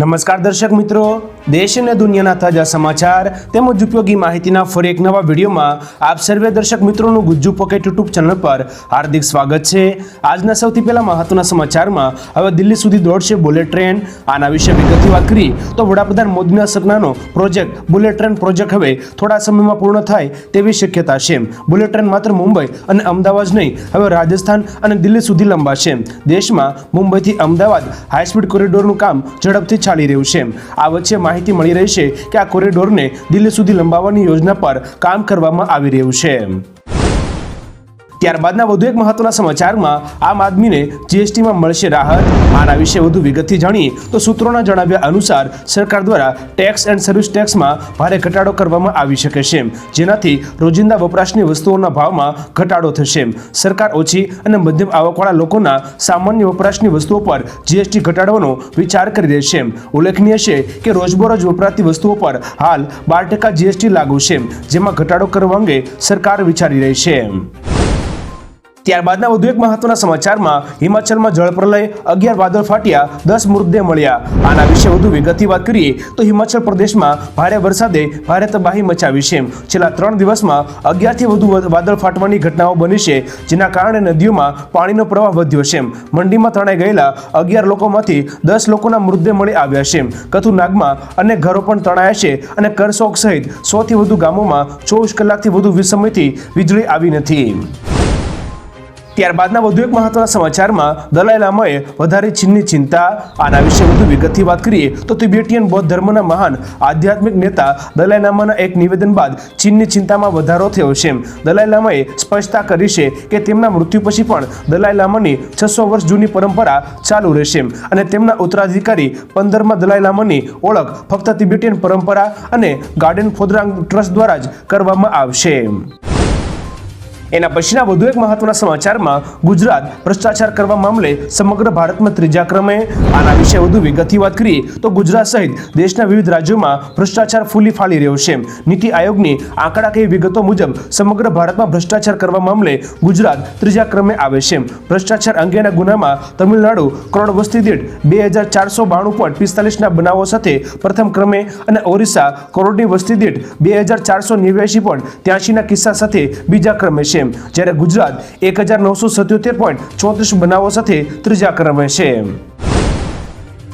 નમસ્કાર દર્શક મિત્રો, દેશ અને દુનિયાના તાજા સમાચાર તેમજ ઉપયોગી માહિતીના ફરી એક નવા વિડીયોમાં આપ સર્વે દર્શક મિત્રોનું ગુજ્જુ પોકેટ યુટ્યુબ ચેનલ પર હાર્દિક સ્વાગત છે. આજના સૌથી પહેલા મહત્વના સમાચારમાં, હવે દિલ્હી સુધી દોડશે બુલેટ ટ્રેન. આના વિશે વિગતથી વાત કરી તો વડાપ્રધાન મોદીના સપનાનો પ્રોજેક્ટ, બુલેટ ટ્રેન પ્રોજેક્ટ હવે થોડા સમયમાં પૂર્ણ થાય તેવી શક્યતા છે. બુલેટ ટ્રેન માત્ર મુંબઈ અને અમદાવાદ નહીં, હવે રાજસ્થાન અને દિલ્હી સુધી લંબાશે. દેશમાં મુંબઈથી અમદાવાદ હાઈસ્પીડ કોરિડોરનું કામ ઝડપથી ચાલી રહ્યું છે. આ વચ્ચે માહિતી મળી રહી છે કે આ કોરિડોરને દિલ્હી સુધી લંબાવવાની યોજના પર કામ કરવામાં આવી રહ્યું છે. ત્યારબાદના વધુ એક મહત્વના સમાચારમાં આમ આદમીને જીએસટીમાં મળશે રાહત. આના વિશે વધુ વિગતથી જાણીએ તો સૂત્રોના જણાવ્યા અનુસાર સરકાર દ્વારા ટેક્સ એન્ડ સર્વિસ ટેક્સમાં ભારે ઘટાડો કરવામાં આવી શકે છે. જેનાથી રોજિંદા વપરાશની વસ્તુઓના ભાવમાં ઘટાડો થશે. સરકાર ઓછી અને મધ્યમ આવકવાળા લોકોના સામાન્ય વપરાશની વસ્તુઓ પર જીએસટી ઘટાડવાનો વિચાર કરી રહી છે. ઉલ્લેખનીય છે કે રોજબરોજ વપરાતી વસ્તુઓ પર હાલ બાર ટકા જીએસટી લાગુ છે, જેમાં ઘટાડો કરવા અંગે સરકાર વિચારી રહી છે. ત્યારબાદના વધુ એક મહત્વના સમાચારમાં હિમાચલમાં જળપ્રલય અગિયાર વાદળ ફાટ્યા, દસ મૃતદેહ મળ્યા. આના વિશે વધુ વિગતથી વાત કરીએ તો હિમાચલ પ્રદેશમાં ભારે વરસાદે ભારે તબાહી મચાવી છે. છેલ્લા ત્રણ દિવસમાં અગિયારથી વધુ વાદળ ફાટવાની ઘટનાઓ બની છે, જેના કારણે નદીઓમાં પાણીનો પ્રવાહ વધ્યો છે. મંડીમાં તણાઈ ગયેલા અગિયાર લોકોમાંથી દસ લોકોના મૃતદેહ મળી આવ્યા છે. કથુનાગમાં અનેક ઘરો પણ તણાયા છે અને કરસોક સહિત સોથી વધુ ગામોમાં ચોવીસ કલાકથી વધુ સમયથી વીજળી આવી નથી. ત્યારબાદના વધુ એક મહત્વના સમાચારમાં દલાઈ લામાએ વધારે ચીનની ચિંતા. આના વિશે વધુ વિગતથી વાત કરીએ તો તિબેટિયન બૌદ્ધ ધર્મના મહાન આધ્યાત્મિક નેતા દલાઈ લામાના એક નિવેદન બાદ ચીનની ચિંતામાં વધારો થયો છે. દલાઈ લામાએ સ્પષ્ટતા કરી છે કે તેમના મૃત્યુ પછી પણ દલાઈ લામાની છસો વર્ષ જૂની પરંપરા ચાલુ રહેશે અને તેમના ઉત્તરાધિકારી પંદરમાં દલાઈ લામાની ઓળખ ફક્ત તિબેટિયન પરંપરા અને ગાર્ડન ફોદરાંગ ટ્રસ્ટ દ્વારા જ કરવામાં આવશે. એના પછીના વધુ એક મહત્વના સમાચારમાં ગુજરાત ભ્રષ્ટાચાર કરવા મામલે સમગ્ર ભારતમાં ત્રીજા ક્રમે. આના વિશે વધુ વિગતથી વાત કરીએ તો ગુજરાત સહિત દેશના વિવિધ રાજ્યોમાં ભ્રષ્ટાચાર ફૂલી ફાળી રહ્યો છે. નીતિ આયોગની આંકડાકીય વિગતો મુજબ સમગ્ર ભારતમાં ભ્રષ્ટાચાર કરવા મામલે ગુજરાત ત્રીજા ક્રમે આવે છે. ભ્રષ્ટાચાર અંગેના ગુનામાં તમિલનાડુ કરોડ વસ્તી દીઠ બે હજાર ચારસો બાણું પોઈન્ટ પિસ્તાલીસના બનાવો સાથે પ્રથમ ક્રમે અને ઓરિસ્સા કરોડની વસ્તી દીઠ બે હજાર ચારસો નેવ્યાસી પોઈન્ટ ત્યાસીના કિસ્સા સાથે બીજા ક્રમે છે. જ્યારે ગુજરાત એક હજાર નવસો સત્યોતેર પોઈન્ટ ચોત્રીસ બનાવો સાથે ત્રીજા ક્રમે છે.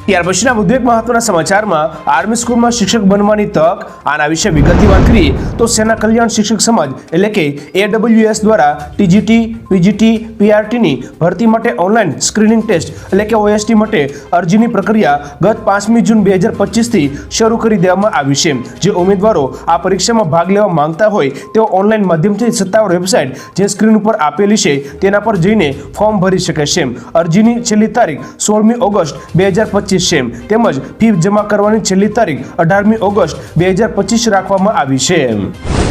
ત્યાર પછીના વધુ મહત્વના સમાચારમાં આર્મી સ્કૂલમાં શિક્ષક બનવાની તક, આના વિશે વિગતની વાત કરીએ તો સેના કલ્યાણ શિક્ષક સમાજ એટલે કે એડબ્લ્યુએસ દ્વારા ટીજીટી પીજીટી પીઆરટીની ભરતી માટે ઓનલાઈન સ્ક્રીનિંગ ટેસ્ટ એટલે કે ઓએસટી માટે અરજીની પ્રક્રિયા ગત પાંચમી જૂન બે હજાર પચીસથી શરૂ કરી દેવામાં આવી છે. જે ઉમેદવારો આ પરીક્ષામાં ભાગ લેવા માંગતા હોય તેઓ ઓનલાઈન માધ્યમથી સત્તાવાર વેબસાઇટ જે સ્ક્રીન ઉપર આપેલી છે તેના પર જઈને ફોર્મ ભરી શકે છે. અરજીની છેલ્લી તારીખ સોળમી ઓગસ્ટ બે હજાર પચીસ છે તેમજ ફી જમા કરવાની છેલ્લી તારીખ અઢારમી ઓગસ્ટ બે પચીસ રાખવામાં આવી છે.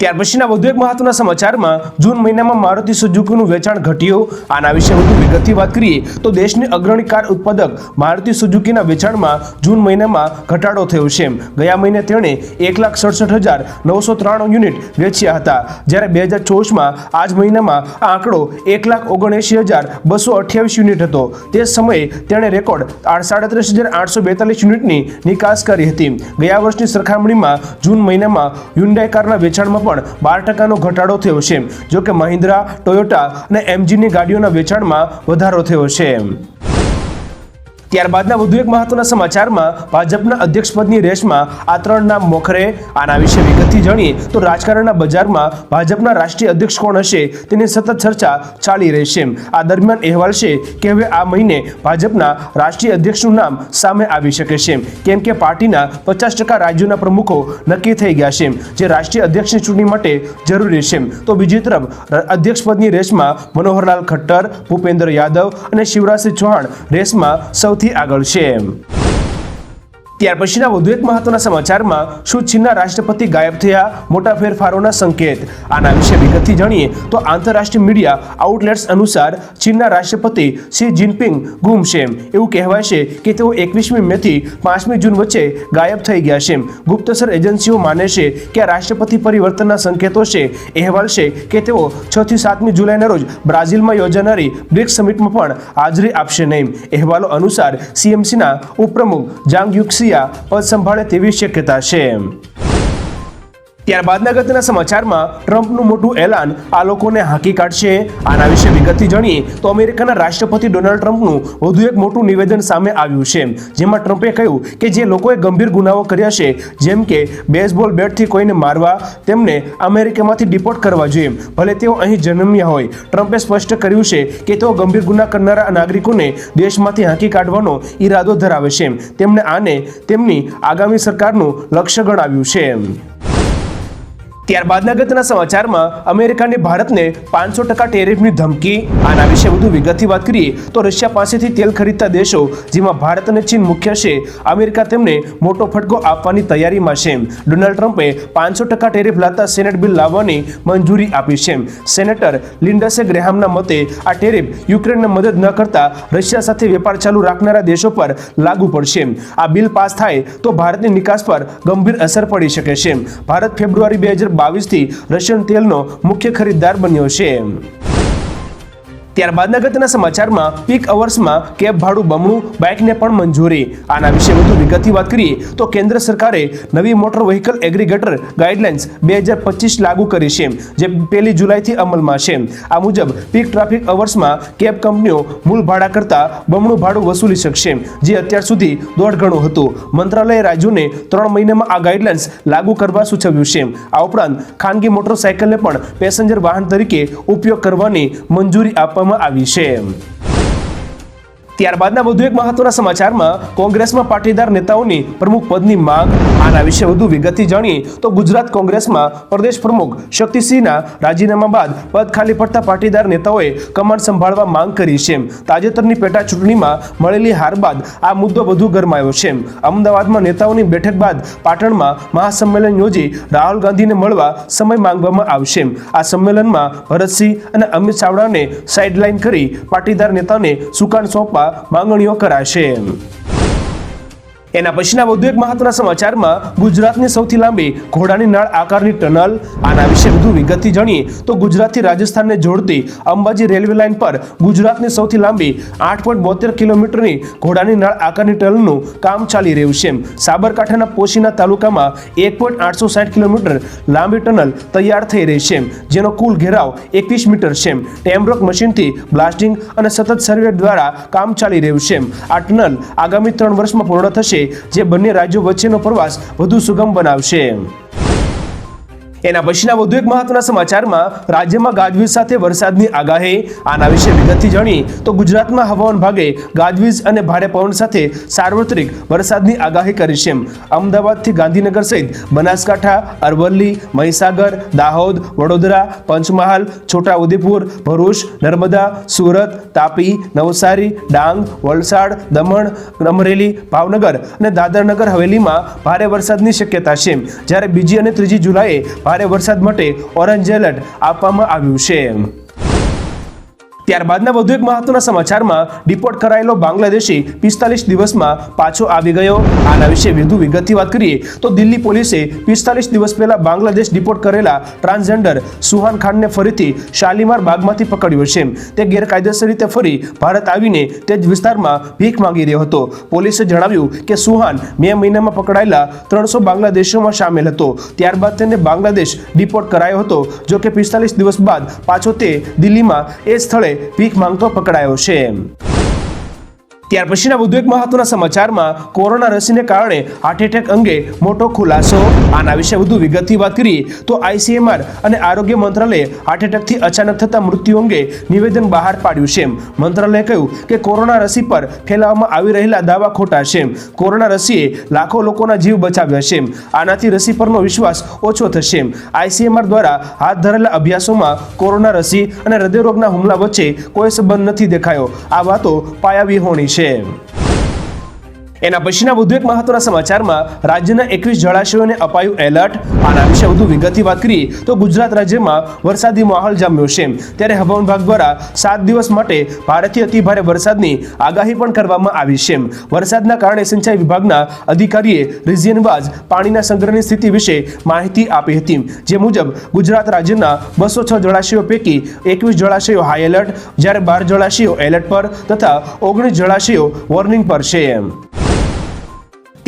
ત્યાર પછીના વધુ એક મહત્વના સમાચારમાં જૂન મહિનામાં મારુતિ સુઝુકીનું વેચાણ ઘટ્યું. આના વિશે વધુ વિગતથી વાત કરીએ તો દેશની અગ્રણી કાર ઉત્પાદક મારુતિ સુઝુકીના વેચાણમાં જૂન મહિનામાં ઘટાડો થયો છે. ગયા મહિને તેણે એક લાખ સડસઠ હજાર નવસો ત્રાણું યુનિટ વેચ્યા હતા. જ્યારે બે હજાર ચોવીસમાં આ જ મહિનામાં આ આંકડો એક લાખ ઓગણએંશી હજાર બસો અઠ્યાવીસ યુનિટ હતો. તે સમયે તેણે રેકોર્ડ સાડત્રીસ હજાર આઠસો બેતાલીસ યુનિટની નિકાસ કરી હતી. ગયા વર્ષની સરખામણીમાં જૂન મહિનામાં યુન્ડાઈ કારના વેચાણમાં પણ બાર ટકાનો ઘટાડો થયો છે. જોકે મહિન્દ્રા, ટોયોટા અને એમજીની ગાડીઓના વેચાણમાં વધારો થયો છે. ત્યારબાદના વધુ એક મહત્વના સમાચારમાં ભાજપના અધ્યક્ષપદની રેસમાં આ ત્રણ નામ મોખરે, આના વિશે વિગતથી જાણીએ તો રાજકારણના બજારમાં ભાજપના રાષ્ટ્રીય અધ્યક્ષ કોણ હશે તેની સતત ચર્ચા ચાલી રહી છે. આ દરમિયાન અહેવાલ છે કે હવે આ મહિને ભાજપના રાષ્ટ્રીય અધ્યક્ષનું નામ સામે આવી શકે છે. કેમ કે પાર્ટીના પચાસ ટકા રાજ્યોના પ્રમુખો નક્કી થઈ ગયા છે જે રાષ્ટ્રીય અધ્યક્ષની ચૂંટણી માટે જરૂરી છે. તો બીજી તરફ અધ્યક્ષપદની રેસમાં મનોહરલાલ ખટ્ટર, ભૂપેન્દ્ર યાદવ અને શિવરાજસિંહ ચૌહાણ રેસમાં સૌથી આગળ છે. ત્યાર પછીના વધુ એક મહત્વના સમાચારમાં શું ચીનના રાષ્ટ્રપતિ ગાયબ થયા, મોટા ફેરફારોના સંકેત. આના વિશે વિગતથી જાણીએ તો આંતરરાષ્ટ્રીય મીડિયા આઉટલેટ્સ અનુસાર ચીનના રાષ્ટ્રપતિ શી જિનપિંગ ગુમ એવું કહેવાય છે કે તેઓ એકવીસમી મેથી પાંચમી જૂન વચ્ચે ગાયબ થઈ ગયા છે. ગુપ્તસર એજન્સીઓ માને છે કે આ રાષ્ટ્રપતિ પરિવર્તનના સંકેતો છે. અહેવાલ છે કે તેઓ છ થી સાતમી જુલાઈના રોજ બ્રાઝિલમાં યોજાનારી બ્રિક્સ સમિટમાં પણ હાજરી આપશે નહીં. અહેવાલો અનુસાર સીએમસીના ઉપપ્રમુખ જાંગ યુક્સિયા પદ સંભાળે તેવી શક્યતા છે. ત્યારબાદના અગત્યના સમાચારમાં ટ્રમ્પનું મોટું એલાન આ લોકોને હાંકી કાઢશે. આના વિશે વિગતથી જાણીએ તો અમેરિકાના રાષ્ટ્રપતિ ડોનાલ્ડ ટ્રમ્પનું વધુ એક મોટું નિવેદન સામે આવ્યું છે. જેમાં ટ્રમ્પે કહ્યું કે જે લોકોએ ગંભીર ગુનાઓ કર્યા છે, જેમ કે બેઝબોલ બેટથી કોઈને મારવા, તેમને અમેરિકામાંથી ડિપોર્ટ કરવા જોઈએ. ભલે તેઓ અહીં જન્મ્યા હોય, ટ્રમ્પે સ્પષ્ટ કર્યું છે કે તેઓ ગંભીર ગુના કરનારા નાગરિકોને દેશમાંથી હાંકી કાઢવાનો ઈરાદો ધરાવે છે. તેમણે આને તેમની આગામી સરકારનું લક્ષ્ય ગણાવ્યું છે. ત્યારબાદના અગત્યના સમાચારમાં અમેરિકાને ભારતને પાંચસો ટકા ટેરિફની ધમકી. આના વિશે વધુ વિગતથી વાત કરીએ તો રશિયા પાસેથી તેલ ખરીદતા દેશો, જેમાં ભારત અને ચીન મુખ્ય છે, અમેરિકા તેમને મોટો ફટકો આપવાની તૈયારીમાં છે. ડોનાલ્ડ ટ્રમ્પે પાંચસો ટકા ટેરિફ લાવતા સેનેટ બિલ લાવવાની મંજૂરી આપી છે. સેનેટર લિન્ડસે ગ્રેહામના મતે, આ ટેરિફ યુક્રેનને મદદ ન કરતા રશિયા સાથે વેપાર ચાલુ રાખનારા દેશો પર લાગુ પડશે. આ બિલ પાસ થાય તો ભારતની નિકાસ પર ગંભીર અસર પડી શકે છે. ભારત ફેબ્રુઆરી બે હજાર બાવીસથી રશિયન તેલનો મુખ્ય ખરીદદાર બન્યો છે. ત્યારબાદના અગત્યના સમાચારમાં પીક અવર્સમાં કેબ ભાડું બમણું બાઇકને પણ મંજૂરી. આના વિશે વધુ વિગતથી વાત કરીએ તો કેન્દ્ર સરકારે નવી મોટર વ્હીકલ એગ્રીગેટર ગાઈડલાઇન્સ બે હજાર પચીસ લાગુ કરી છે, જે પહેલી જુલાઈથી અમલમાં છે. આ મુજબ પીક ટ્રાફિક અવર્સમાં કેબ કંપનીઓ મૂળ ભાડા કરતાં બમણું ભાડું વસૂલી શકશે, જે અત્યાર સુધી દોઢ ગણું હતું. મંત્રાલયે રાજ્યોને ત્રણ મહિનામાં આ ગાઈડલાઇન્સ લાગુ કરવા સૂચવ્યું છે. આ ઉપરાંત ખાનગી મોટરસાયકલને પણ પેસેન્જર વાહન તરીકે ઉપયોગ કરવાની મંજૂરી આપવામાં આવી છે. ત્યારબાદના વધુ એક મહત્વના સમાચારમાં કોંગ્રેસમાં પાટીદાર નેતાઓની પ્રમુખ પદની માંગ. આના વિશે વધુ વિગતથી જાણીએ તો ગુજરાત કોંગ્રેસમાં પ્રદેશ પ્રમુખ શક્તિસિંહના રાજીનામા બાદ પદ ખાલી પડતા પાટીદાર નેતાઓએ કમાન્ડ સંભાળવા માંગ કરી છે. તાજેતરની પેટા ચૂંટણીમાં મળેલી હાર બાદ આ મુદ્દો વધુ ગરમાયો છે. અમદાવાદમાં નેતાઓની બેઠક બાદ પાટણમાં મહાસંમેલન યોજી રાહુલ ગાંધીને મળવા સમય માંગવામાં આવશે. આ સંમેલનમાં ભરતસિંહ અને અમિત ચાવડાને સાઇડલાઇન કરી પાટીદાર નેતાને સુકાન સોંપવા માંગણીઓ કરાશે. એના પછીના વધુ એક મહત્વના સમાચારમાં ગુજરાતની સૌથી લાંબી ઘોડાની નાળ આકારની ટનલ, આના વિશે વધુ વિગતથી જાણીએ તો ગુજરાતથી રાજસ્થાનને જોડતી અંબાજી રેલવે લાઇન પર ગુજરાતની સૌથી લાંબી આઠ પોઈન્ટ બોતેર કિલોમીટરની ઘોડાની નાળ આકારની ટનલનું કામ ચાલી રહ્યું છે. સાબરકાંઠાના પોશીના તાલુકામાં એક પોઈન્ટ આઠસો સાઠ કિલોમીટર લાંબી ટનલ તૈયાર થઈ રહી છે. જેનો કુલ ઘેરાવ એકવીસ મીટર છે. ટેમરોક મશીનથી બ્લાસ્ટિંગ અને સતત સર્વે દ્વારા કામ ચાલી રહ્યું છે. આ ટનલ આગામી ત્રણ વર્ષમાં પૂર્ણ થશે જે બંને રાજ્યો વચ્ચેનો પ્રવાસ વધુ સુગમ બનાવશે. એના પછીના વધુ એક મહત્વના સમાચારમાં રાજ્યમાં ગાજવીજ સાથે વરસાદની આગાહી. આના વિશે વિગતથી જાણીએ તો ગુજરાતમાં હવામાન ભાગે ગાજવીજ અને ભારે પવન સાથે સાર્વત્રિક વરસાદની આગાહી કરી છે. અમદાવાદથી ગાંધીનગર સહિત બનાસકાંઠા, અરવલ્લી, મહીસાગર, દાહોદ, વડોદરા, પંચમહાલ, છોટાઉદેપુર, ભરૂચ, નર્મદા, સુરત, તાપી, નવસારી, ડાંગ, વલસાડ, દમણ, અમરેલી, ભાવનગર અને દાદરનગર હવેલીમાં ભારે વરસાદની શક્યતા છે. જ્યારે બીજી અને ત્રીજી જુલાઈએ ભારે વરસાદ માટે ઓરેન્જ એલર્ટ આપવામાં આવ્યું છે. ત્યારબાદના વધુ એક મહત્વના સમાચારમાં ડિપોર્ટ કરાયેલો બાંગ્લાદેશી પિસ્તાલીસ દિવસમાં પાછો આવી ગયો. આના વિશે વધુ વિગતથી વાત કરીએ તો દિલ્હી પોલીસે પિસ્તાલીસ દિવસ પહેલા બાંગ્લાદેશ ડિપોર્ટ કરેલા ટ્રાન્સજેન્ડર સુહાન ખાનને ફરીથી શાલીમાર બાગમાંથી પકડ્યો છે. તે ગેરકાયદેસર રીતે ફરી ભારત આવીને તે જ વિસ્તારમાં ભીખ માંગી રહ્યો હતો. પોલીસે જણાવ્યું કે સુહાન મે મહિનામાં પકડાયેલા ત્રણસો બાંગ્લાદેશીઓમાં સામેલ હતો. ત્યારબાદ તેને બાંગ્લાદેશ ડિપોર્ટ કરાયો હતો, જો કે પિસ્તાલીસ દિવસ બાદ પાછો તે દિલ્હીમાં એ સ્થળે ભીખ માંગતો પકડાયો છે. ત્યાર પછીના વધુ એક મહત્વના સમાચારમાં કોરોના રસીને કારણે હાર્ટ એટેક અંગે મોટો ખુલાસો. આના વિશે વધુ વિગતથી વાત કરીએ તો આઈસીએમઆર અને આરોગ્ય મંત્રાલયે હાર્ટ એટેકથી અચાનક થતા મૃત્યુ અંગે નિવેદન બહાર પાડ્યું છે. મંત્રાલયે કહ્યું કે કોરોના રસી પર ફેલાવવામાં આવી રહેલા દાવા ખોટા છે. કોરોના રસીએ લાખો લોકોના જીવ બચાવ્યા છે. આનાથી રસી પરનો વિશ્વાસ ઓછો થશે. આઈસીએમઆર દ્વારા હાથ ધરેલા અભ્યાસોમાં કોરોના રસી અને હૃદયરોગના હુમલા વચ્ચે કોઈ સંબંધ નથી દેખાયો. આ વાતો પાયાવિહોણી છે. আসে એના પછીના વધુ એક મહત્વના સમાચારમાં રાજ્યના એકવીસ જળાશયોને અપાયું એલર્ટ. આના વિશે વધુ વિગતથી વાત કરીએ તો ગુજરાત રાજ્યમાં વરસાદી માહોલ જામ્યો છે. ત્યારે હવામાન વિભાગ દ્વારા સાત દિવસ માટે ભારેથી અતિ ભારે વરસાદની આગાહી પણ કરવામાં આવી છે. વરસાદના કારણે સિંચાઈ વિભાગના અધિકારીએ રિઝિયનવાજ પાણીના સંગ્રહની સ્થિતિ વિશે માહિતી આપી હતી. જે મુજબ ગુજરાત રાજ્યના બસો છ જળાશયો પૈકી એકવીસ જળાશયો હાઈ એલર્ટ, જ્યારે બાર જળાશયો એલર્ટ પર તથા ઓગણીસ જળાશયો વોર્નિંગ પર છે.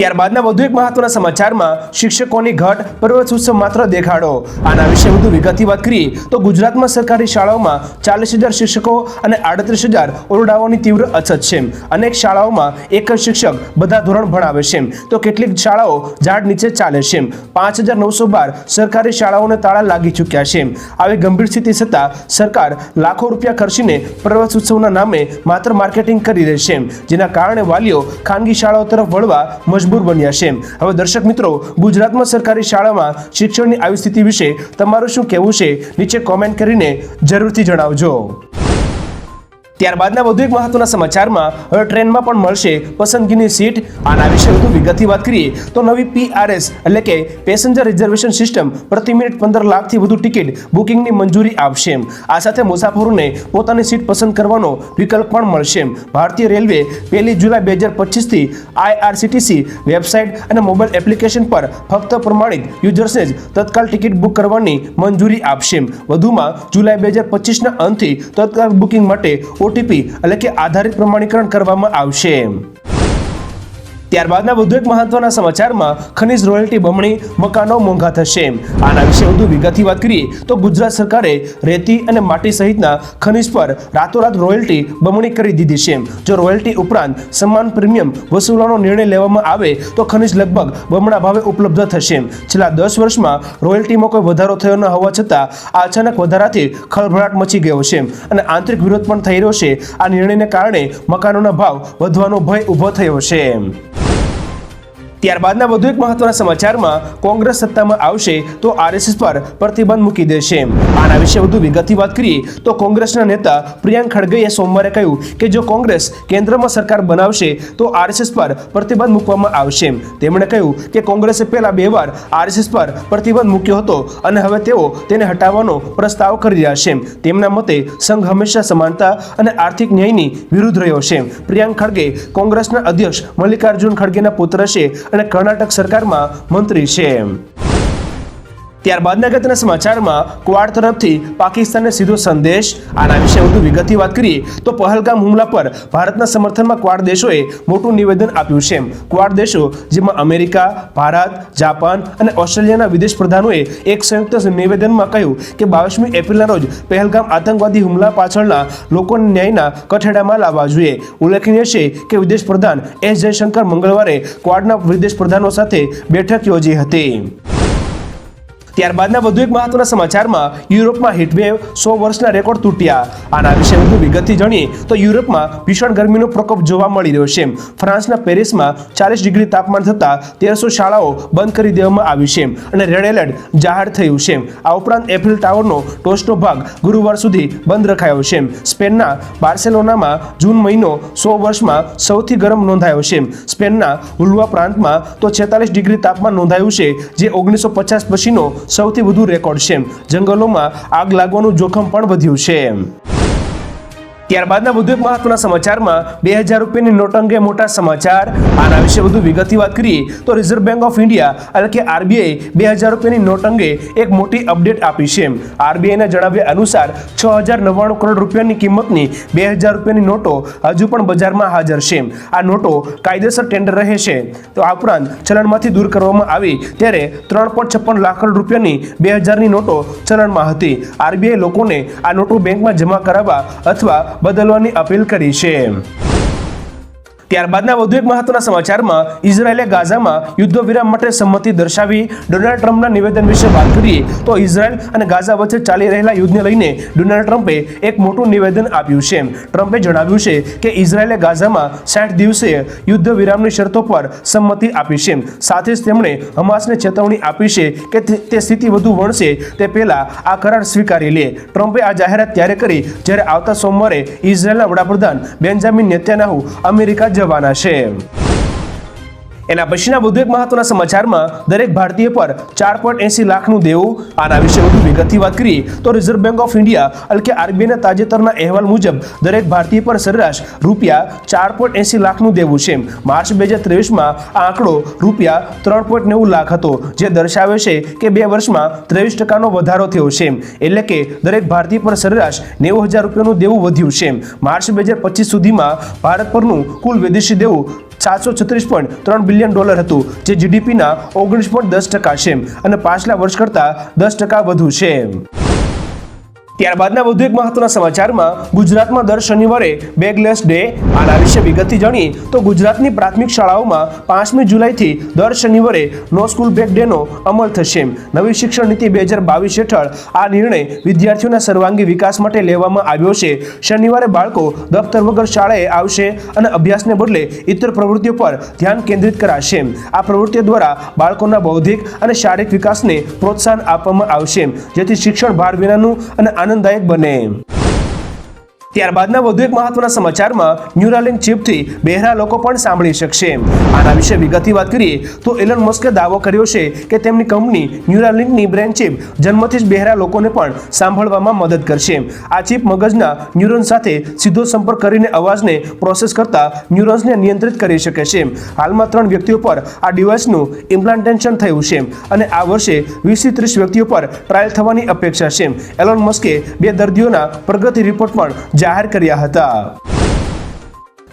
ત્યારબાદના વધુ એક મહત્વના સમાચારમાં શિક્ષકોની ઘટ પર્વતોત્સવ માત્ર દેખાડો. આના વિશે વધુ વિગતથી વાત કરીએ તો ગુજરાતમાં સરકારી શાળાઓમાં ચાલીસ હજાર શિક્ષકો અને આડત્રીસ હજાર ઓરડાઓની તીવ્ર અછત છે. અનેક શાળાઓમાં એક જ શિક્ષક બધા ધોરણ ભણાવે છે. તો કેટલીક શાળાઓ ઝાડ નીચે ચાલે છે. પાંચ હજાર નવસો બાર સરકારી શાળાઓને તાળા લાગી ચૂક્યા છે. આવી ગંભીર સ્થિતિ છતાં સરકાર લાખો રૂપિયા ખર્ચીને પર્વત ઉત્સવના નામે માત્ર માર્કેટિંગ કરી રહી છે. જેના કારણે વાલીઓ ખાનગી શાળાઓ તરફ વળવા મજબૂર બન્યા છે. હવે દર્શક મિત્રો, ગુજરાતમાં સરકારી શાળામાં શિક્ષણની આવી સ્થિતિ વિશે તમારું શું કહેવું છે? નીચે કોમેન્ટ કરીને જરૂરથી જણાવજો. ત્યારબાદના વધુ એક મહત્વના સમાચારમાં હવે ટ્રેનમાં પણ મળશે પસંદગીની સીટ. આના વિશે વધુ વિગતથી વાત કરીએ તો નવી પીઆરએસ એટલે કે પેસેન્જર રિઝર્વેશન સિસ્ટમ પ્રતિ મિનિટ પંદર લાખથી વધુ ટિકિટ બુકિંગની મંજૂરી આપશે આ સાથે મુસાફરોને પોતાની સીટ પસંદ કરવાનો વિકલ્પ પણ મળશે ભારતીય રેલવે પહેલી જુલાઈ બે હજાર પચીસથી આઈઆરસીટીસી વેબસાઇટ અને મોબાઈલ એપ્લિકેશન પર ફક્ત પ્રમાણિત યુઝર્સને જ તત્કાલ ટિકિટ બુક કરવાની મંજૂરી આપશે વધુમાં જુલાઈ બે હજાર પચીસના અંતથી તત્કાલ બુકિંગ માટે ઓટીપી એટલે કે આધારિત પ્રમાણીકરણ કરવામાં આવશે. ત્યારબાદના વધુ એક મહત્વના સમાચારમાં ખનિજ રોયલ્ટી બમણી મકાનો મોંઘા થશે. આના વિશે વધુ વિગતથી વાત કરીએ તો ગુજરાત સરકારે રેતી અને માટી સહિતના ખનિજ પર રાતોરાત રોયલ્ટી બમણી કરી દીધી છે. જો રોયલ્ટી ઉપરાંત સમાન પ્રીમિયમ વસૂલવાનો નિર્ણય લેવામાં આવે તો ખનિજ લગભગ બમણા ભાવે ઉપલબ્ધ થશે. છેલ્લા દસ વર્ષમાં રોયલ્ટીમાં કોઈ વધારો થયો ન હોવા છતાં આ અચાનક વધારાથી ખળભળાટ મચી ગયો છે અને આંતરિક વિરોધ પણ થઈ રહ્યો છે. આ નિર્ણયને કારણે મકાનોના ભાવ વધવાનો ભય ઊભો થયો છે. ત્યારબાદના વધુ એક મહત્વના સમાચારમાં કોંગ્રેસ સત્તામાં આવશે તો આરએસએસ પર પ્રતિબંધ મૂકી દેશે. આના વિશે વધુ વિગતથી વાત કરીએ તો કોંગ્રેસના નેતા પ્રિયાંક ખડગેએ સોમવારે કહ્યું કે જો કોંગ્રેસ કેન્દ્રમાં સરકાર બનાવશે તો આરએસએસ પર પ્રતિબંધ મૂકવામાં આવશે. તેમણે કહ્યું કે કોંગ્રેસે પહેલા બે વાર આરએસએસ પર પ્રતિબંધ મૂક્યો હતો અને હવે તેઓ તેને હટાવવાનો પ્રસ્તાવ કરી રહ્યા છે. તેમના મતે સંઘ હંમેશા સમાનતા અને આર્થિક ન્યાયની વિરુદ્ધ રહ્યો છે. પ્રિયાંક ખડગે કોંગ્રેસના અધ્યક્ષ મલ્લિકાર્જુન ખડગેના પુત્ર છે અને કર્ણાટક સરકારમાં મંત્રી છે. ત્યારબાદના અગત્યના સમાચારમાં ક્વાડ તરફથી પાકિસ્તાનને સીધો સંદેશ. આના વિશે વધુ વિગતથી વાત કરીએ તો પહલગામ હુમલા પર ભારતના સમર્થનમાં ક્વાડ દેશોએ મોટું નિવેદન આપ્યું છે. ક્વાડ દેશો, જેમાં અમેરિકા, ભારત, જાપાન અને ઓસ્ટ્રેલિયાના વિદેશ પ્રધાનોએ એક સંયુક્ત નિવેદનમાં કહ્યું કે બાવીસમી એપ્રિલના રોજ પહેલગામ આતંકવાદી હુમલા પાછળના લોકોને ન્યાયના કઠેડામાં લાવવા જોઈએ. ઉલ્લેખનીય છે કે વિદેશ પ્રધાન એસ જયશંકર મંગળવારે ક્વાડના વિદેશ પ્રધાનો સાથે બેઠક યોજી હતી. ત્યારબાદના વધુ એક મહત્વના સમાચારમાં યુરોપમાં હીટવેવ સો વર્ષના રેકોર્ડ તૂટ્યા. આના વિશે વધુ વિગતથી જાણીએ તો યુરોપમાં ભીષણ ગરમીનો પ્રકોપ જોવા મળી રહ્યો છે. ફ્રાન્સના પેરિસમાં ચાલીસ ડિગ્રી તાપમાન થતાં તેરસો શાળાઓ બંધ કરી દેવામાં આવી છે અને રેડ એલર્ટ જાહેર થયું છે. આ ઉપરાંત એફિલ ટાવરનો ટોચનો ભાગ ગુરુવાર સુધી બંધ રખાયો છે. સ્પેનના બાર્સેલોનામાં જૂન મહિનો સો વર્ષમાં સૌથી ગરમ નોંધાયો છે. સ્પેનના હુલ્વા પ્રાંતમાં તો છેતાલીસ ડિગ્રી તાપમાન નોંધાયું છે, જે ઓગણીસો પચાસ પછીનો સૌથી વધુ રેકોર્ડ છે જંગલોમાં આગ લાગવાનું જોખમ પણ વધ્યું છે ત્યારબાદના વધુ એક મહત્વના સમાચારમાં બે હજાર રૂપિયાની નોટ અંગે મોટા સમાચાર. આના વિશે વધુ વિગતની વાત કરીએ તો રિઝર્વ બેંક ઓફ ઇન્ડિયા એટલે કે આરબીઆઈ, બે હજાર રૂપિયાની નોટ અંગે એક મોટી અપડેટ આપી છે. આરબીઆઈના જણાવ્યા અનુસાર છ હજાર નવ્વાણું કરોડ રૂપિયાની કિંમતની બે હજાર રૂપિયાની નોટો હજુ પણ બજારમાં હાજર છે. આ નોટો કાયદેસર ટેન્ડર રહે છે. તો આ ઉપરાંત ચલણમાંથી દૂર કરવામાં આવી ત્યારે ત્રણ પોઈન્ટ છપ્પન લાખ કરોડ રૂપિયાની બે હજારની નોટો ચલણમાં હતી. આરબીઆઈ લોકોને આ નોટો બેંકમાં જમા કરાવવા અથવા બદલવાની અપીલ કરી છે. ત્યારબાદના વધુ એક મહત્વના સમાચારમાં ઇઝરાયેલે ગાઝામાં યુદ્ધ વિરામ માટે સંમતિ દર્શાવી ડોનાલ્ડ ટ્રમ્પના નિવેદન વિશે વાત કરીએ તો ઇઝરાયલ અને ગાઝા વચ્ચે ચાલી રહેલા યુદ્ધને લઈને ડોનાલ્ડ ટ્રમ્પે એક મોટું નિવેદન આપ્યું છે. ટ્રમ્પે જણાવ્યું છે કે ઇઝરાયેલે ગાઝામાં સાઠ દિવસે યુદ્ધ વિરામની શરતો પર સંમતિ આપી છે. સાથે જ તેમણે હમાસને ચેતવણી આપી છે કે તે- તે સ્થિતિ વધુ વણશે તે પહેલા આ કરાર સ્વીકારી લે. ટ્રમ્પે આ જાહેરાત ત્યારે કરી જ્યારે આવતા સોમવારે ઇઝરાયેલના વડાપ્રધાન બેન્જામિન નેત્યાનાહુ અમેરિકા જવાના છે એના પછીના વધુ એક મહત્વના સમાચારમાં, દરેક ભારતીય પર ચાર પોઈન્ટ એસી લાખનું દેવું. આના વિશે વધુ વિગતથી વાત કરીએ, તો રિઝર્વ બેંક ઓફ ઇન્ડિયા એટલે આરબીઆઈના તાજેતરના અહેવાલ મુજબ, દરેક ભારતીય પર સરેરાશ રૂપિયા ચાર પોઈન્ટ એસી લાખનું દેવું છે. માર્ચ બે હજાર ત્રેવીસમાં આ આંકડો રૂપિયા ત્રણ પોઈન્ટ નેવું લાખ હતો, જે દર્શાવે છે કે બે વર્ષમાં ત્રેવીસ ટકાનો વધારો થયો છે. એટલે કે દરેક ભારતીય પર સરેરાશ નેવું હજાર રૂપિયાનું દેવું વધ્યું છે. માર્ચ બે હજાર પચીસ સુધીમાં ભારત પરનું કુલ વિદેશી દેવું સાતસો છત્રીસ પોઈન્ટ ત્રણ બિલિયન ડોલર હતું, જે જીડીપીના ઓગણીસ પોઈન્ટ દસ ટકા છે, અને પાછલા વર્ષ કરતાં દસ ટકા વધુ છે. ત્યારબાદના વધુ એક મહત્વના સમાચારમાં ગુજરાતમાં દર શનિવારે બેગલેસ ડે આના વિશે વિગતથી જાણીએ તો ગુજરાતની પ્રાથમિક શાળાઓમાં પાંચમી જુલાઈથી દર શનિવારે નો સ્કૂલ બેગ ડેનો અમલ થશે. નવી શિક્ષણ નીતિ બે હજાર બાવીસ હેઠળ આ નિર્ણય વિદ્યાર્થીઓના સર્વાંગી વિકાસ માટે લેવામાં આવ્યો છે. શનિવારે બાળકો દફતર વગર શાળાએ આવશે અને અભ્યાસને બદલે ઇતર પ્રવૃત્તિઓ પર ધ્યાન કેન્દ્રિત કરાશે. આ પ્રવૃત્તિઓ દ્વારા બાળકોના બૌદ્ધિક અને શારીરિક વિકાસને પ્રોત્સાહન આપવામાં આવશે. જેથી શિક્ષણ ભાર વિનાનું અને આનંદદાયક બને. ત્યારબાદના વધુ એક મહત્વના સમાચારમાં ન્યુરાલિંક ચિપથી બહેરા લોકો પણ સાંભળી શકશે. આના વિશે વિગતની વાત કરીએ તો એલન મસ્કે દાવો કર્યો છે કે તેમની કંપની ન્યુરાલિંકની બ્રેન ચિપ જન્મથી જ બહેરા લોકોને પણ સાંભળવામાં મદદ કરશે. આ ચિપ મગજના ન્યુરોન સાથે સીધો સંપર્ક કરીને અવાજને પ્રોસેસ કરતા ન્યુરોન્સને નિયંત્રિત કરી શકે છે. હાલમાં ત્રણ વ્યક્તિઓ પર આ ડિવાઇસનું ઇમ્પ્લાન્ટેશન થયું છે અને આ વર્ષે વીસથી ત્રીસ વ્યક્તિઓ પર ટ્રાયલ થવાની અપેક્ષા છે. એલોન મસ્કે બે દર્દીઓના પ્રગતિ રિપોર્ટ પણ જાહેર કર્યા હતા.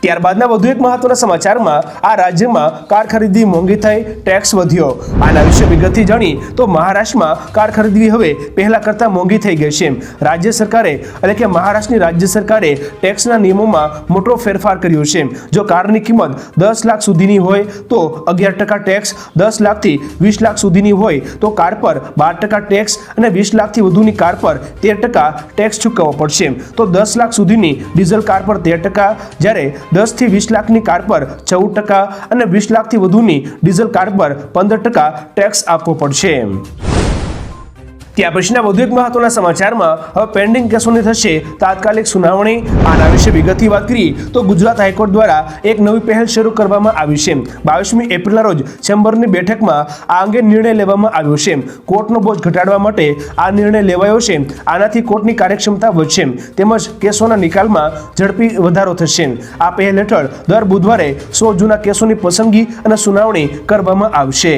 ત્યારબાદના વધુ એક મહત્વના સમાચારમાં આ રાજ્યમાં કાર ખરીદી મોંઘી થઈ ટેક્સ વધ્યો. આના વિશે વિગતથી જાણી તો મહારાષ્ટ્રમાં કાર ખરીદવી હવે પહેલા કરતાં મોંઘી થઈ ગઈ છે. રાજ્ય સરકારે એટલે કે મહારાષ્ટ્રની રાજ્ય સરકારે ટેક્સના નિયમોમાં મોટો ફેરફાર કર્યો છે. જો કારની કિંમત દસ લાખ સુધીની હોય તો અગિયાર ટકા ટેક્સ દસ લાખથી વીસ લાખ સુધીની હોય તો કાર પર બાર ટકા ટેક્સ અને વીસ લાખથી વધુની કાર પર તેર ટકા ટેક્સ ચૂકવવો પડશે. તો દસ લાખ સુધીની ડીઝલ કાર પર તેર ટકા. જ્યારે દસથી વીસ લાખની કાર પર ચૌદ ટકા અને વીસ લાખથી વધુની ડીઝલ કાર પર પંદર ટકા ટેક્સ આપવો પડશે. ત્યાં પછીના વધુ એક મહત્વના સમાચારમાં હવે પેન્ડિંગ કેસોની થશે તાત્કાલિક સુનાવણી. આના વિશે વિગતથી વાત કરીએ તો ગુજરાત હાઈકોર્ટ દ્વારા એક નવી પહેલ શરૂ કરવામાં આવી છે. બાવીસમી એપ્રિલના રોજ ચેમ્બરની બેઠકમાં આ અંગે નિર્ણય લેવામાં આવ્યો છે. કોર્ટનો બોજ ઘટાડવા માટે આ નિર્ણય લેવાયો છે. આનાથી કોર્ટની કાર્યક્ષમતા વધશે. તેમજ કેસોના નિકાલમાં ઝડપી વધારો થશે. આ પહેલ હેઠળ દર બુધવારે સો જૂના કેસોની પસંદગી અને સુનાવણી કરવામાં આવશે.